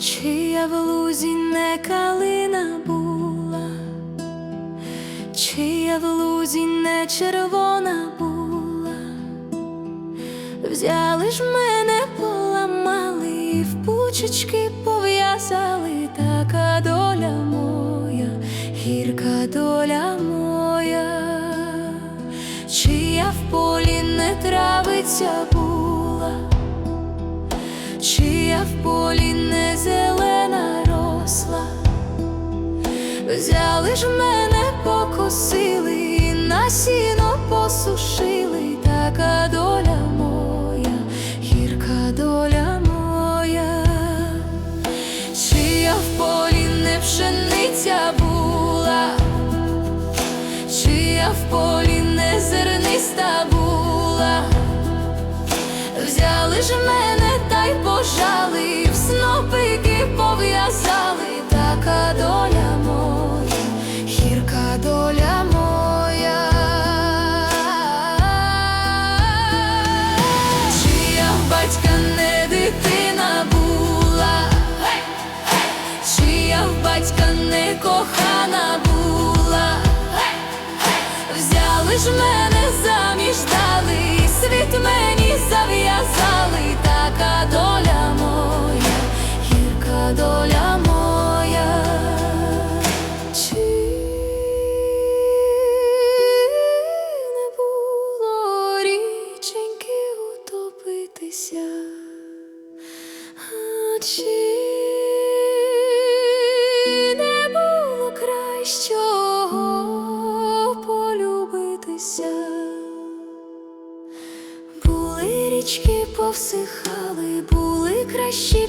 Чия в лузі не калина була, чия в лузі не червона була, взяли ж мене, поламали і в пучечки пов'язали, така доля моя, гірка доля моя, чия в полі не травиця була. Чия в полі не зелена росла, взяли ж мене, покосили, і на сіно посушили, така доля моя, гірка доля моя, чия в полі не пшениця була, чия в полі не зерниста була. Взяли ж мене Ж мене заміж дали, світ мені зав'язали, така доля моя, гірка доля моя. Чи не було річеньки утопитися? Чи не було кращого річки повсихали, були кращі.